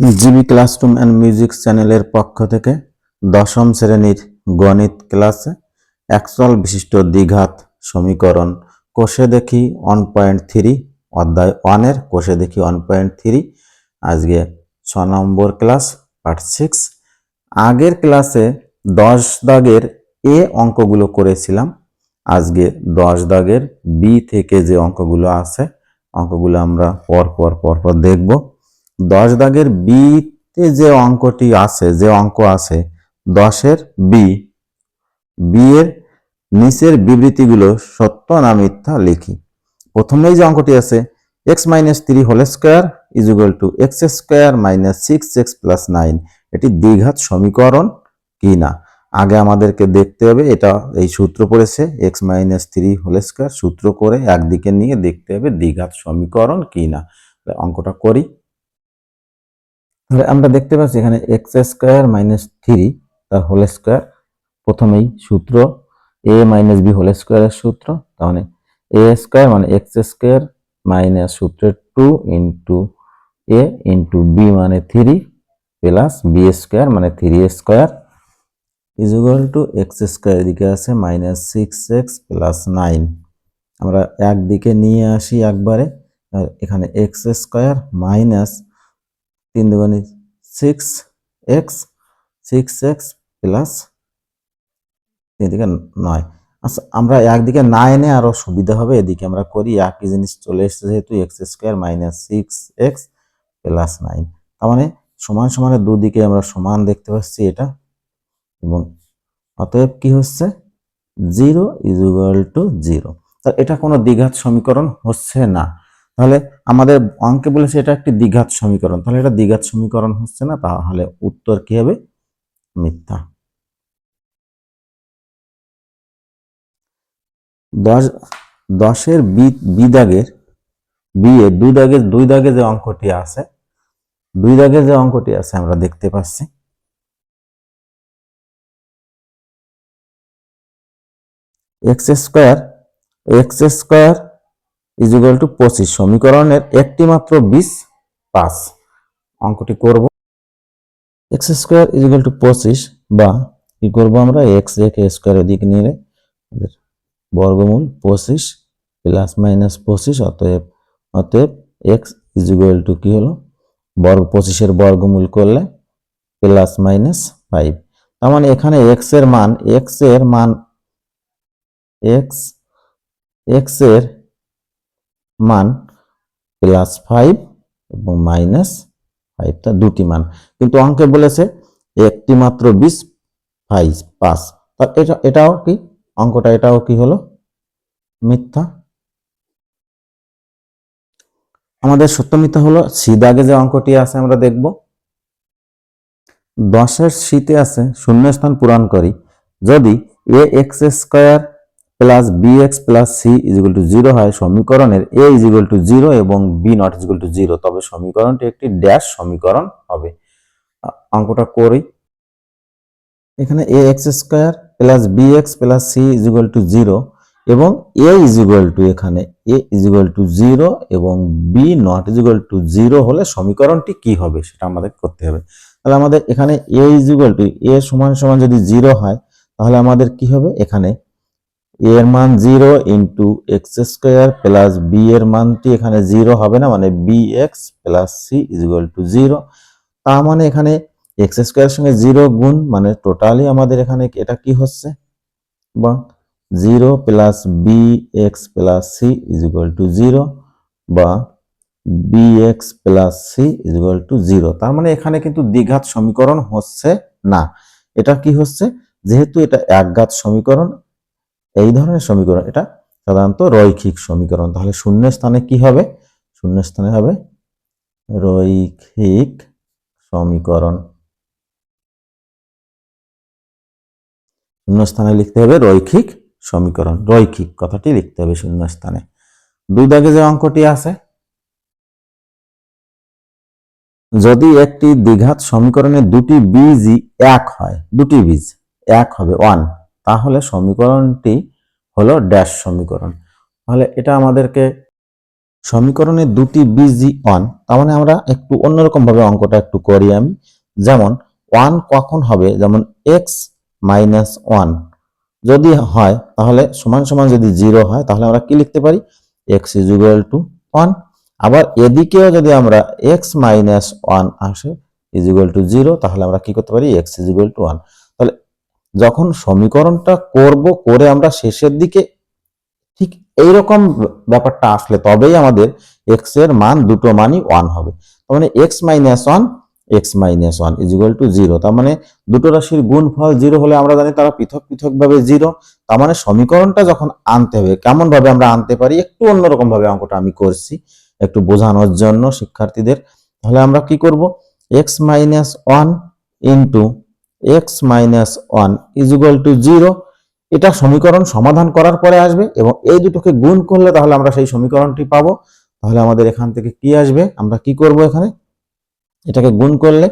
GB classroom and music চ্যানেলের পক্ষ থেকে দশম শ্রেণির গণিত ক্লাসে একচল বিশিষ্ট দ্বিঘাত সমীকরণ কোষে দেখি ওয়ান পয়েন্ট থ্রি অধ্যায় ওয়ানের কোষে দেখি ওয়ান পয়েন্ট থ্রি আজকে ছ নম্বর ক্লাস পার্ট সিক্স আগের ক্লাসে দশ দাগের এ অঙ্কগুলো করেছিলাম। আজকে দশ দাগের বি থেকে যে অঙ্কগুলো আছে, অঙ্কগুলো আমরা পর পর পর পর দেখব। দশ দাগের বিতে যে অঙ্কটি আছে, যে অঙ্ক আছে, দশের বি বি এর নিচের বিবৃতিগুলো সত্য না মিথ্যা লিখি। প্রথমেই যে অঙ্কটি আছে, X minus three whole square is equal to X square minus six X plus nine. এটি দ্বিঘাত সমীকরণ কি না? আগে আমাদেরকে দেখতে হবে, এটা এই সূত্র পড়েছে, X minus three whole square সূত্র করে একদিকে নিয়ে দেখতে হবে দ্বিঘাত সমীকরণ কি না। অঙ্কটা করি। তাহলে আমরা দেখতে পাচ্ছি এখানে এক্স স্কোয়ার মাইনাস থ্রি তার হোল স্কোয়ার প্রথমেই সূত্র এ মাইনাস বি হোল স্কোয়ারের সূত্র তার মানে এ স্কোয়ার মানে এক্স স্কোয়ার মাইনাস সূত্রের two into A into B মানে থ্রি প্লাস বি স্কোয়ার মানে three square is equal to X square এদিকে আছে minus six X plus nine আমরা একদিকে নিয়ে আসি একবারে এখানে এক্স স্কোয়ার মাইনাস তিন দুগুণে six X six X plus এদিকে নয়। আচ্ছা আমরা একদিকে না এনে আরও সুবিধা হবে, এদিকে আমরা করি, একই জিনিস চলে এসেছে যেহেতু X square minus six X plus nine তার মানে সমান সমানের দুদিকে আমরা সমান দেখতে পাচ্ছি এটা। এবং অতএব কি হচ্ছে? জিরো ইজ টু জিরো এটা কোনো দ্বিঘাত সমীকরণ হচ্ছে না। তাহলে আমাদের অঙ্কে বলেছে এটা একটি দ্বিঘাত সমীকরণ। তাহলে এটা দ্বিঘাত সমীকরণ হচ্ছে না, তাহলে উত্তর কি হবে? মিথ্যা। দশ, দশের বি বি দাগের, বি এর দুই দাগের, দুই দাগে যে অঙ্কটি আছে, দুই দাগে যে অঙ্কটি আছে আমরা দেখতে পাচ্ছি। X square X square is equal to পঁচিশ। সমীকরণের একটি মাত্র বিশ পাঁচ। অঙ্কটি করব। X square is equal to পঁচিশ বা কি করব আমরা? এক্স রেখে স্কোয়ার দিকে আমাদের বর্গমূল পঁচিশ প্লাস মাইনাস পঁচিশ, অতএব অতএব এক্স ইজ ইকুয়াল টু কি হলো? বর্গ, পঁচিশের বর্গমূল করলে প্লাস মাইনাস ফাইভ তার মানে এখানে এক্সের মান, এক্সের মান, এক্স এক্সের মান প্লাস ফাইভ এবং মাইনাস ফাইভটা দুটি মান। কিন্তু অঙ্কে বলেছে একটি মাত্র বিশ ফাইভ পাঁচ। তা এটা, এটাও কি? অঙ্কটা এটাও কি হলো? মিথ্যা। আমাদের সত্য মিথ্যা হলো সিদাগে যে অঙ্কটি আছে আমরা দেখব। দশের শীতে আছে শূন্যস্থান পূরণ করি। যদি A X square plus B X plus C is equal to zero হয় সমীকরণের A is equal to zero এবং B not is equal to zero তবে সমীকরণটি একটি ড্যাশ সমীকরণ হবে। অঙ্কটা করি। এখানে A X square plus B X plus C is equal to zero এবং এ ইজিক্যাল টু এখানে A is equal to zero এবং B not is equal to zero হলে সমীকরণটি কি হবে সেটা আমাদের করতে হবে। তাহলে আমাদের এখানে এ ইজিক্যাল টু এ সমান সমান যদি জিরো হয় তাহলে আমাদের কি হবে? এখানে এর মান zero into X square plus B এর মানটি এখানে জিরো হবে না মানে B X plus C is equal to zero তার মানে এখানে এক্স স্কোয়ারের সঙ্গে জিরো গুণ মানে টোটালি আমাদের এখানে এটা কি হচ্ছে? বা zero plus B X plus C is equal to zero বা B X plus C is equal to zero তার মানে এখানে কিন্তু দ্বিঘাত সমীকরণ হচ্ছে না। এটা কি হচ্ছে? যেহেতু এটা একঘাত সমীকরণ এই ধরনের সমীকরণ, এটা সাধারণত রৈখিক সমীকরণ। তাহলে শূন্য স্থানে কি হবে? শূন্য স্থানে হবে রৈখিক সমীকরণ। শূন্য স্থানে লিখতে হবে রৈখিক সমীকরণ। রৈখিক, কথাটি লিখতে হবে শূন্য স্থানে। দুই দাগে যে অঙ্কটি আছে। যদি একটি দ্বিঘাত সমীকরণে দুটি বীজই এক হয়, দুটি বীজ এক হবে ওয়ান তাহলে সমীকরণটি হলো ড্যাশ সমীকরণ। তাহলে এটা আমাদেরকে সমীকরণে দুটি বিজি ওয়ান তার মানে আমরা একটু অন্যরকম ভাবে অঙ্কটা একটু করি আমি। যেমন ওয়ান কখন হবে? যেমন এক্স মাইনাস ওয়ান যদি হয়, তাহলে সমান সমান যদি জিরো হয়, তাহলে আমরা কি লিখতে পারি? X is equal to one আবার এদিকেও যদি আমরা এক্স মাইনাস ওয়ান আসে ইজ ইকুয়াল টু জিরো তাহলে আমরা কি করতে পারি? X is equal to one যখন সমীকরণটা করব করে আমরা শেষের দিকে ঠিক এইরকম ব্যাপারটা আসলে তবেই আমাদের এক্সের মান দুটো মানই ওয়ান হবে। তার মানে X minus one X minus one is equal to zero তার মানে দুটো রাশির গুণফল জিরো হলে আমরা জানি তারা পৃথক পৃথক ভাবে জিরো তার মানে সমীকরণটা যখন আনতে হবে কেমন ভাবে আমরা আনতে পারি, একটু অন্যরকম ভাবে অঙ্কটা আমি করছি, একটু বোঝানোর জন্য শিক্ষার্থীদের। তাহলে আমরা কি করব? X minus one into X minus one is equal to zero এটা সমীকরণ সমাধান করার পরে আসবে এবং এই দুটোকে গুণ করলে তাহলে আমরা সেই সমীকরণটি পাবো। তাহলে আমাদের এখান থেকে কি আসবে? আমরা কি করব এখানে? এটাকে গুণ করলে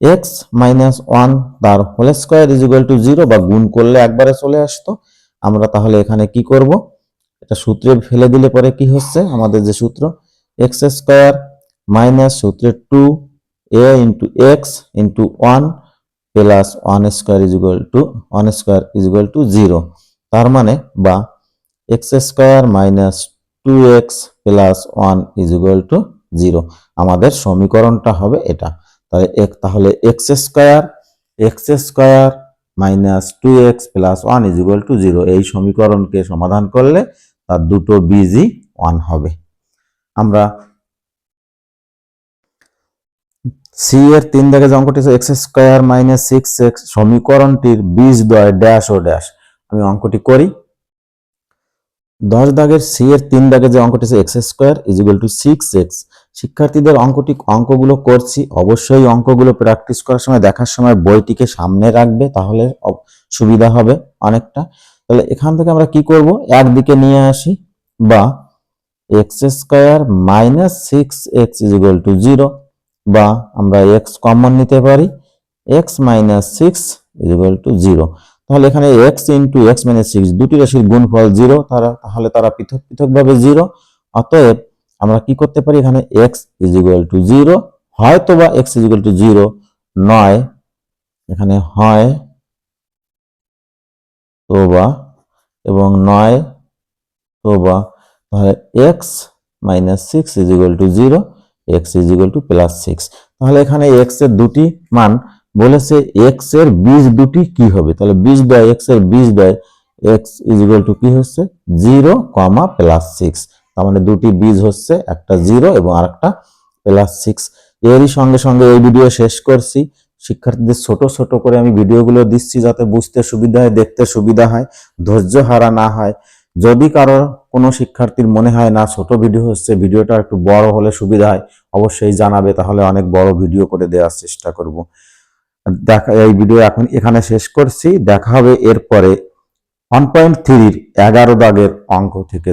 এক্স মাইনাস ওয়ান তার whole square is equal to zero বা গুণ করলে একবারে চলে আসতো। আমরা তাহলে এখানে কি করব? এটা সূত্রে ফেলে দিলে পরে কি হচ্ছে? আমাদের যে সূত্র এক্স স্কোয়ার মাইনাস সূত্রে two A into X into one plus one square is equal to one square is equal to zero তার মানে বা X square minus two X plus one is equal to zero আমাদের সমীকরণটা হবে এটা। তাহলে এক, তাহলে X square X square minus two X plus one is equal to zero এই সমীকরণকে সমাধান করলে তার দুটো বিজি ওয়ান হবে। আমরা সি এর তিন দাগে যে অঙ্কটি X square minus six X সমীকরণটির বীজ দয় ড্যাশ ও ড্যাশ। আমি অঙ্কটি করি। দশ দাগের সি এর তিন দাগে যে অঙ্কটি X square is equal to six X. শিক্ষার্থীদের অঙ্কটি, অঙ্কগুলো করছি। অবশ্যই অঙ্কগুলো প্র্যাকটিস করার সময়, দেখার সময় বইটিকে সামনে রাখবে, তাহলে সুবিধা হবে অনেকটা। তাহলে এখান থেকে আমরা কি করব? একদিকে নিয়ে আসি, বা X square minus six X is equal to zero. বা আমরা এক্স কমন নিতে পারি X minus six is equal to zero তাহলে এখানে X into X minus six দুটি রাশির গুণফল জিরো তারা তাহলে তারা পৃথক পৃথক ভাবে জিরো অতএব আমরা কি করতে পারি এখানে X is equal to zero হয়তো বা X is equal to zero নয়। এখানে হয় তো বা এবং নয় তো বা তাহলে X minus six is equal to zero X is equal to plus six তাহলে এখানে এক্সের দুটি মান বলেছে এক্সের বীজ দুটি কি হবে? তাহলে বীজ দেয় এক্সের বীজ দেয় এক্স ইজ ইকুয়াল টু কি হচ্ছে? জিরো কমা প্লাস সিক্স তার মানে দুটি বীজ হচ্ছে, একটা জিরো এবং আরেকটা প্লাস সিক্স এরই সঙ্গে সঙ্গে এই ভিডিও শেষ করছি। শিক্ষার্থীদের ছোট ছোট করে আমি ভিডিওগুলো দিচ্ছি যাতে বুঝতে সুবিধা হয়, দেখতে সুবিধা হয়, ধৈর্য হারা না হয়। যদি কারও কোনো শিক্ষার্থীর মনে হয়, না, ছোট ভিডিও হচ্ছে, ভিডিওটা একটু বড় হলে সুবিধা হয়, অবশ্যই জানাবে, তাহলে অনেক বড় ভিডিও করে দেওয়ার চেষ্টা করব। দেখা, এই ভিডিও এখন এখানে শেষ করছি। দেখা হবে এরপরে ওয়ান পয়েন্ট থ্রির এগারো দাগের অঙ্ক থেকে।